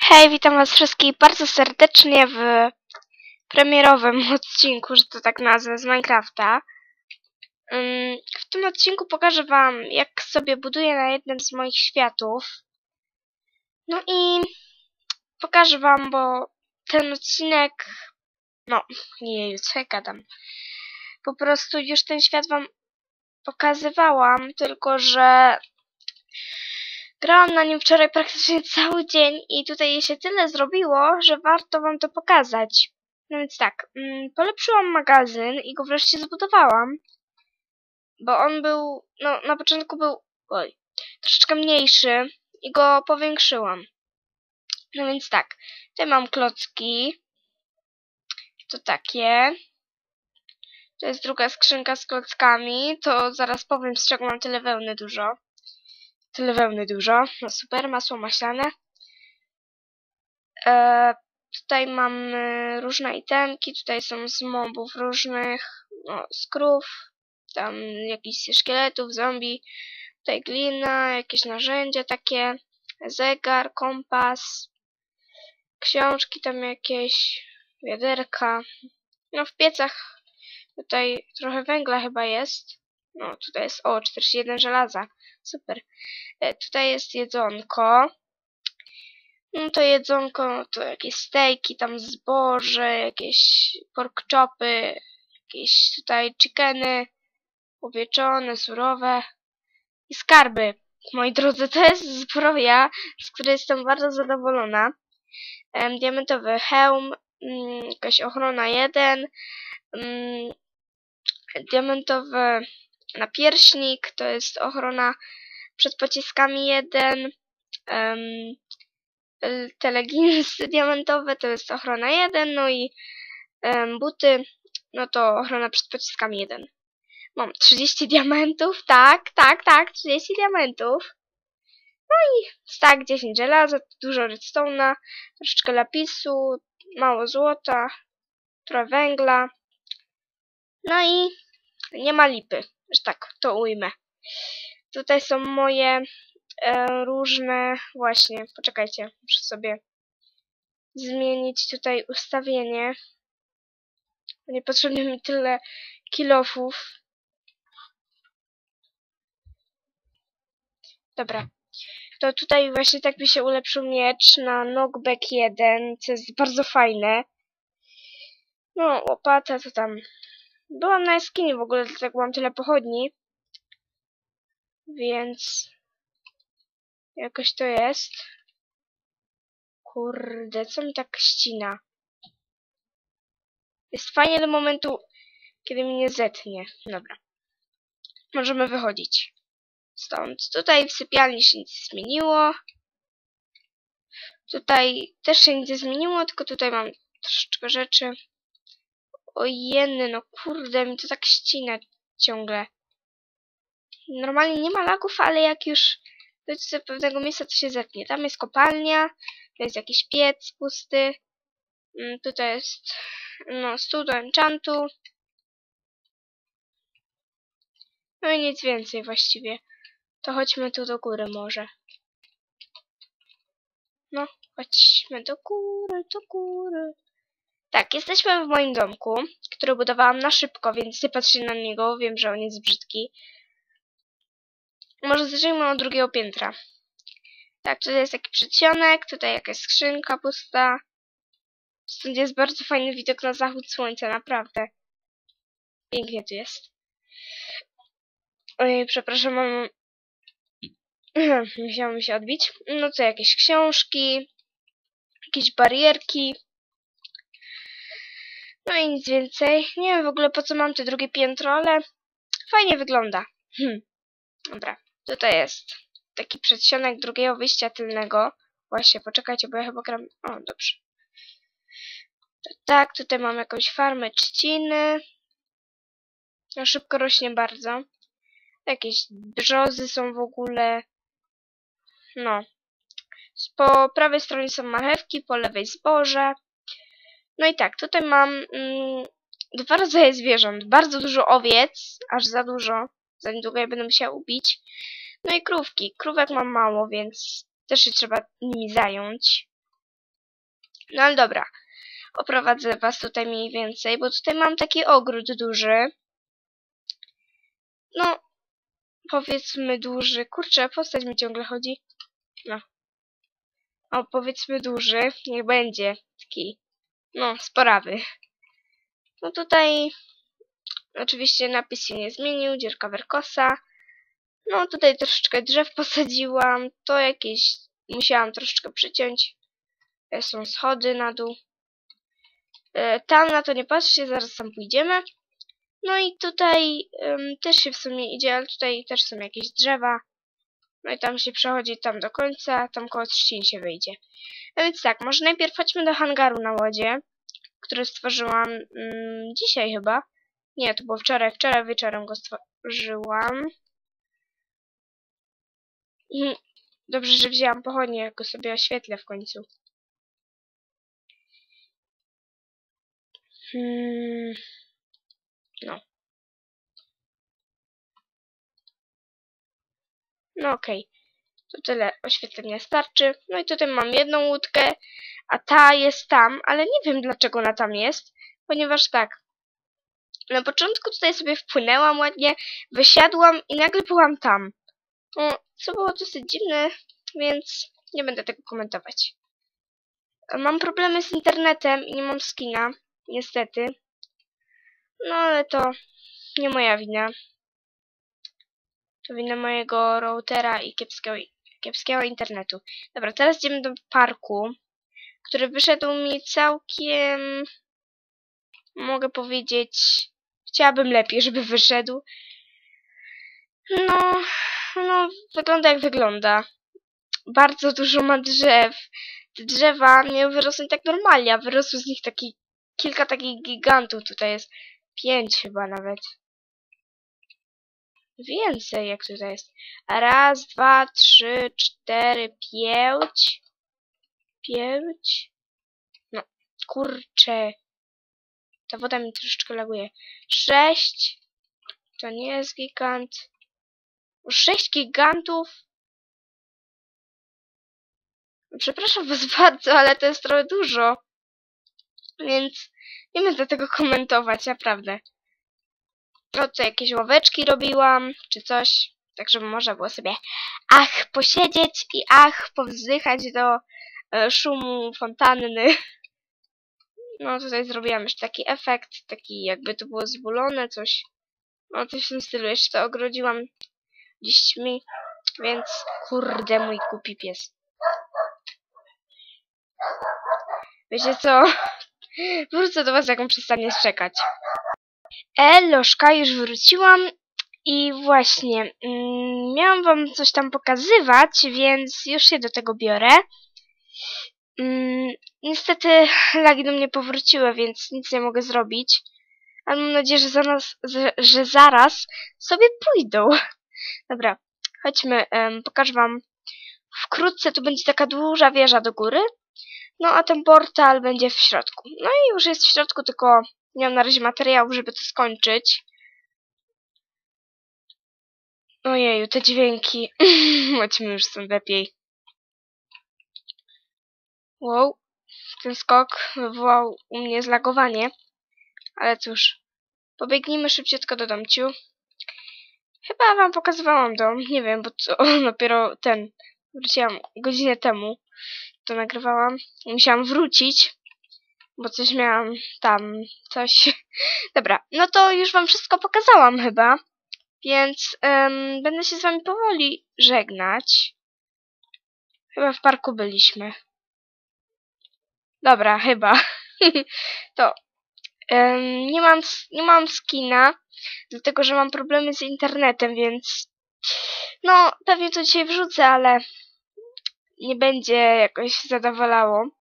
Hej, witam was wszystkich bardzo serdecznie w premierowym odcinku, że to tak nazwę, z Minecrafta. Ym, W tym odcinku pokażę wam, jak sobie buduję na jednym z moich światów. No i pokażę wam, bo ten odcinek... No, nie, co ja gadam. Po prostu już ten świat wam pokazywałam, tylko że Grałam na nim wczoraj praktycznie cały dzień i tutaj się tyle zrobiło, że warto wam to pokazać. No więc tak, mm, polepszyłam magazyn i go wreszcie zbudowałam. Bo on był, no na początku był, oj, troszeczkę mniejszy i go powiększyłam. No więc tak, tutaj mam klocki. To takie. To jest druga skrzynka z klockami. To zaraz powiem, z czego mam tyle wełny dużo. Tyle wełny dużo. No super, masło maślane. E, tutaj mamy różne itemki. Tutaj są z mobów różnych. No, z krów. Tam jakichś szkieletów, zombie. Tutaj glina, jakieś narzędzia takie. Zegar, kompas. Książki tam jakieś. Wiaderka. No w piecach tutaj trochę węgla chyba jest. No tutaj jest, o, 41 żelaza. Super. E, tutaj jest jedzonko. No to jedzonko to jakieś stejki, tam zboże, jakieś pork chopy, jakieś tutaj chickeny, upieczone, surowe i skarby. Moi drodzy, to jest zbroja, z której jestem bardzo zadowolona. Diamentowy hełm, mm, jakaś ochrona 1, mm, diamentowy napierśnik, to jest ochrona przed pociskami 1, um, te leginsy diamentowe to jest ochrona 1, no i um, buty, no to ochrona przed pociskami 1. Mam 30 diamentów, tak, tak, tak, 30 diamentów. No i stack 10 żelaza, dużo redstone'a, troszeczkę lapisu, mało złota, trochę węgla. No i nie ma lipy, że tak to ujmę. Tutaj są moje e, różne... Właśnie, poczekajcie, muszę sobie zmienić tutaj ustawienie. Niepotrzebne mi tyle kilofów. Dobra. To tutaj właśnie tak mi się ulepszył miecz na knockback 1, co jest bardzo fajne. No, łopata to tam... Byłam na jaskini w ogóle, dlatego mam tyle pochodni. Więc jakoś to jest. Kurde, co mi tak ścina? Jest fajnie do momentu, kiedy mnie zetnie. Dobra. Możemy wychodzić. Stąd. Tutaj w sypialni się nic zmieniło. Tutaj też się nic nie zmieniło, tylko tutaj mam troszeczkę rzeczy. Ojeny, no kurde, mi to tak ścina ciągle normalnie nie ma lagów, ale jak już dojdzie do pewnego miejsca, to się zetnie. Tam jest kopalnia, to jest jakiś piec pusty, mm, tutaj jest no, stół do enchantu. No i nic więcej właściwie. To chodźmy tu do góry może. No, chodźmy do góry, do góry. Tak, jesteśmy w moim domku, który budowałam na szybko, więc nie patrzcie na niego, wiem, że on jest brzydki. Może zacznijmy od drugiego piętra. Tak, tutaj jest taki przedsionek, tutaj jakaś skrzynka pusta. Stąd jest bardzo fajny widok na zachód słońca, naprawdę. Pięknie tu jest. Ojej, przepraszam, mam... Musiałam się odbić. No co, jakieś książki, jakieś barierki. No i nic więcej. Nie wiem w ogóle po co mam te drugie piętro, ale fajnie wygląda. Hm. Dobra. Tutaj jest taki przedsionek drugiego wyjścia tylnego. Właśnie, poczekajcie, bo ja chyba gram... O, dobrze. To tak, tutaj mam jakąś farmę trzciny. No, szybko rośnie bardzo. Jakieś brzozy są w ogóle. No. Po prawej stronie są marchewki, po lewej zboże. No i tak, tutaj mam mm, dwa rodzaje zwierząt. Bardzo dużo owiec, aż za dużo. Za niedługo je będę musiała ubić. No i krówki. Krówek mam mało, więc też się trzeba nimi zająć. No ale dobra. Oprowadzę was tutaj mniej więcej, bo tutaj mam taki ogród duży. No, powiedzmy duży. Kurczę, postać mi ciągle chodzi. No. O, powiedzmy duży. Niech będzie taki, no, sporawy. No tutaj oczywiście napis się nie zmienił, dzierka Werkosa. No tutaj troszeczkę drzew posadziłam, to jakieś musiałam troszeczkę przyciąć. E, są schody na dół. E, tam na to nie patrzcie, zaraz tam pójdziemy. No i tutaj um, też się w sumie idzie, ale tutaj też są jakieś drzewa. No i tam się przechodzi tam do końca, tam koło trzcin się wyjdzie. No więc tak, może najpierw chodźmy do hangaru na łodzie, który stworzyłam um, dzisiaj chyba. Nie, to było wczoraj, wczoraj wieczorem go stworzyłam. Mhm. Dobrze, że wzięłam pochodnie, jak go sobie oświetlę w końcu. Hmm. No. No okej. Okay. To tyle oświetlenia starczy. No i tutaj mam jedną łódkę, a ta jest tam, ale nie wiem dlaczego ona tam jest, ponieważ tak, na początku tutaj sobie wpłynęłam ładnie, wysiadłam i nagle byłam tam. No, co było dosyć dziwne, więc nie będę tego komentować. Mam problemy z internetem i nie mam skina, niestety. No ale to nie moja wina. To wina mojego routera i kiepskiego, kiepskiego internetu. Dobra, teraz idziemy do parku, który wyszedł mi całkiem... Mogę powiedzieć... Chciałabym lepiej, żeby wyszedł. No, no, wygląda jak wygląda. Bardzo dużo ma drzew. Te drzewa miały wyrosnąć tak normalnie, a wyrosły z nich taki, kilka takich gigantów. Tutaj jest pięć chyba nawet. Więcej jak tutaj jest. Raz, dwa, trzy, cztery, pięć. Pięć. No, kurczę. Ta woda mi troszeczkę laguje. Sześć. To nie jest gigant. 6 gigantów. Przepraszam was bardzo, ale to jest trochę dużo. Więc nie będę tego komentować, naprawdę. No to jakieś ławeczki robiłam, czy coś. Tak, żeby można było sobie ach, posiedzieć i ach, powzdychać do e, szumu fontanny. No tutaj zrobiłam jeszcze taki efekt, taki jakby to było zbulone, coś. No coś w tym stylu. Jeszcze to ogrodziłam liśćmi, więc kurde mój kupi pies. Wiecie co? Wrócę do was, jak on przestanie szczekać. Eloszka, już wróciłam i właśnie, mm, miałam wam coś tam pokazywać, więc już się do tego biorę. Mm, niestety lagi do mnie powróciły, więc nic nie mogę zrobić. Ale mam nadzieję, że, za nas, że, zaraz sobie pójdą. Dobra, chodźmy, pokażę wam. Wkrótce tu będzie taka duża wieża do góry. No a ten portal będzie w środku. No i już jest w środku, tylko nie mam na razie materiałów, żeby to skończyć. Ojeju, te dźwięki. Chodźmy już stąd lepiej. Wow, ten skok wywołał u mnie zlagowanie. Ale cóż, pobiegnijmy szybciutko do domciu. Chyba wam pokazywałam dom, nie wiem, bo to dopiero ten, wróciłam godzinę temu, to nagrywałam. Musiałam wrócić, bo coś miałam tam, coś. Dobra, no to już wam wszystko pokazałam chyba, więc um, będę się z wami powoli żegnać. Chyba w parku byliśmy. Dobra, chyba. to um, nie, mam, nie mam skina, dlatego że mam problemy z internetem, więc no, pewnie to dzisiaj wrzucę, ale nie będzie jakoś zadowalało.